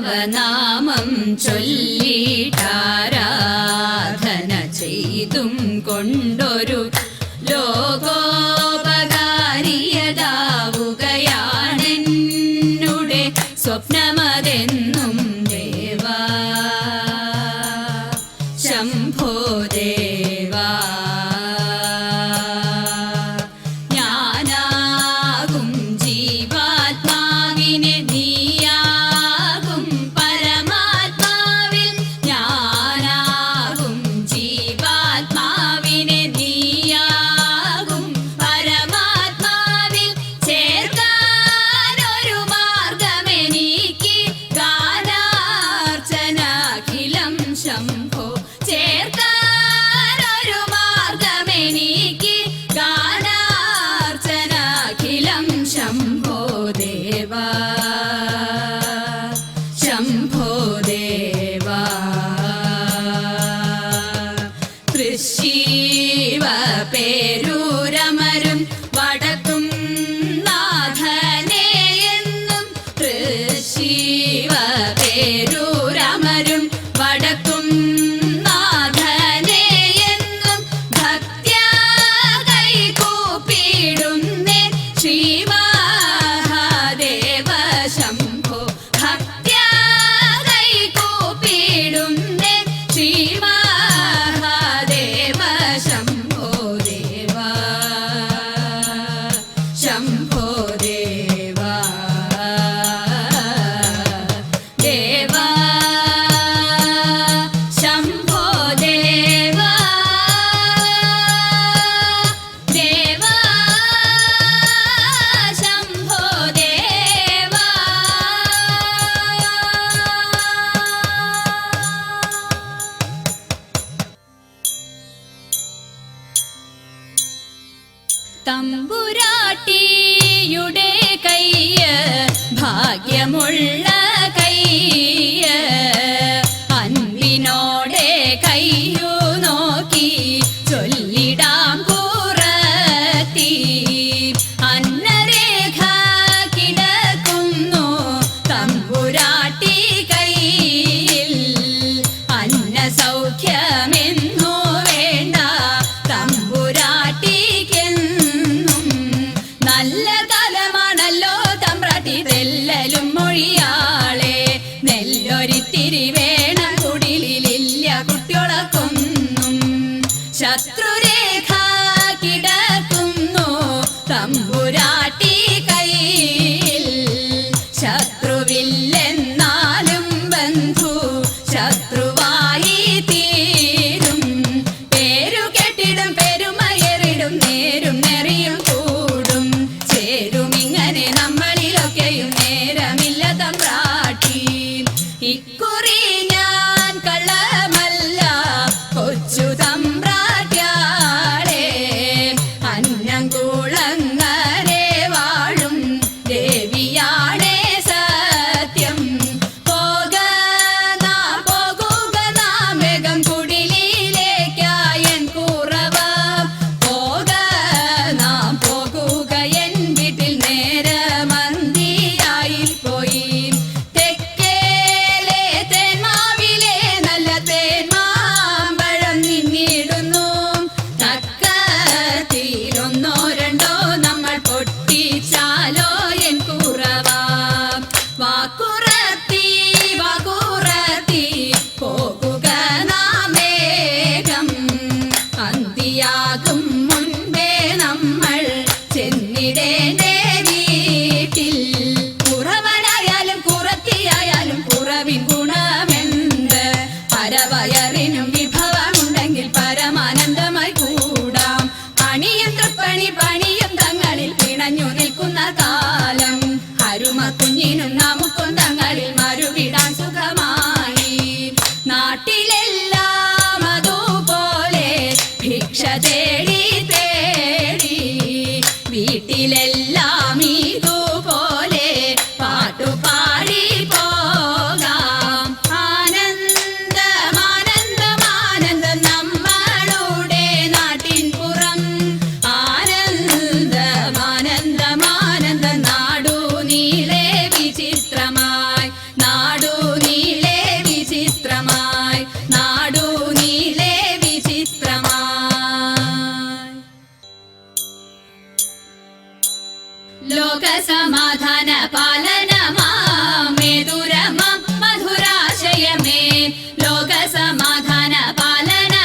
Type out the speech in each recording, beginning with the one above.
ദേവാ തവ നാമം ನೀಡೇನೆ ലോകസമാധാന ലോകസമാധാന പാലനമാമേതുരമം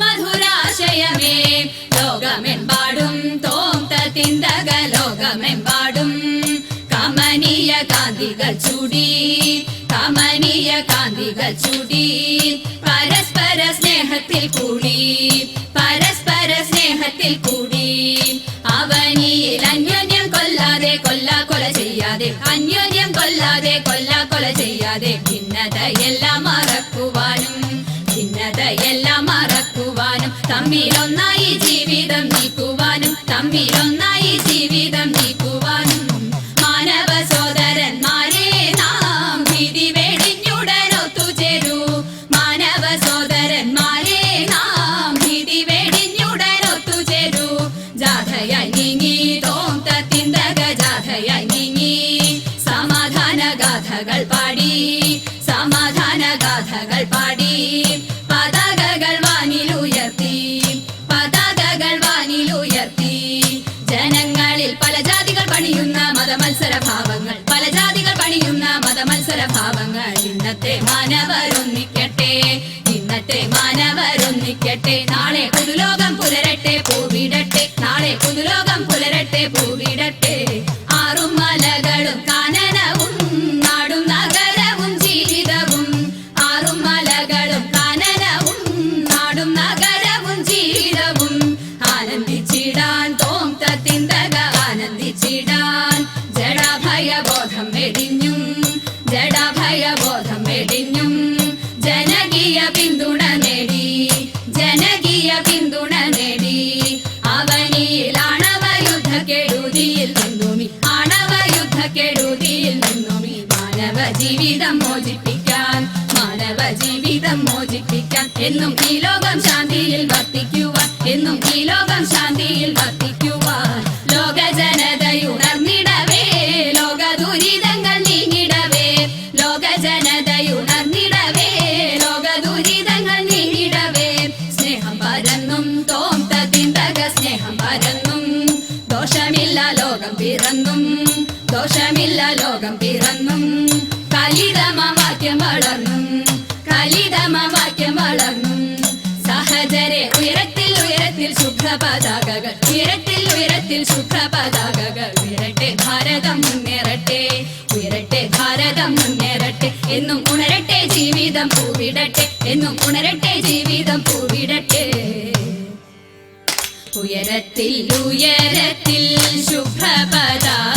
മധുരാശയമേ ലോകമെമ്പാടും തോം ലോകമെമ്പാടും കമനീയ കാന്തികൾ ചൂടി പരസ്പര സ്നേഹത്തിൽ കൂടി പരസ്പര സ്നേഹത്തിൽ കൂടി കൊല ചെയ്യാതെ ഭിന്നതയെല്ലാം മറക്കുവാനും ഭിന്നതയെല്ലാം മറക്കുവാനും തമ്മിലൊന്നായി ജീവിതം നീക്കുവാനും തമ്മിലൊന്നായി ജീവിതം നീക്കുവാനും മാനവ സോദരന്മാരെ നാം വിധി വെടിഞ്ഞുടൻ ഒത്തുചേരൂ. മാനവ സോദരന്മാരെ നാം വിധി വെടിഞ്ഞുടൻ ഒത്തുചേരൂ. ജാഥയായി നീങ്ങി ഗാഥകൾ പാടി. പതാകകൾ വാനിലുയർത്തി പതാകകൾ വാനിലുയർത്തി ജനങ്ങളിൽ പല ജാതികൾ പണിയുന്ന മതമത്സര ഭാവങ്ങൾ. പല ജാതികൾ പണിയുന്ന മതമത്സര ഭാവങ്ങൾ. ഇന്നത്തെ മാനവരൊന്നിക്കട്ടെ ഇന്നത്തെ മാനവരൊന്നിക്കട്ടെ നാളെ പുതുലോകം പുലരട്ടെ. പൂവിടട്ടെ. നാളെ പുതുലോകം പുലരട്ടെ ഉയരത്തിൽ ശുഭ്ര പതാകകൾ ഉയരത്തിൽ ഉയരത്തിൽ ശുഭ്ര പതാകകൾ ഉയരട്ടെ ഭാരതം മുന്നേറട്ടെ. ഉയരട്ടെ ഭാരതം മുന്നേറട്ടെ. എന്നും ഉണരട്ടെ ജീവിതം പൂവിടട്ടെ. എന്നും ഉണരട്ടെ ജീവിതം പൂവിടട്ടെ. ഉയരത്തിൽ ഉയരത്തിൽ ശുഭ്ര പതാക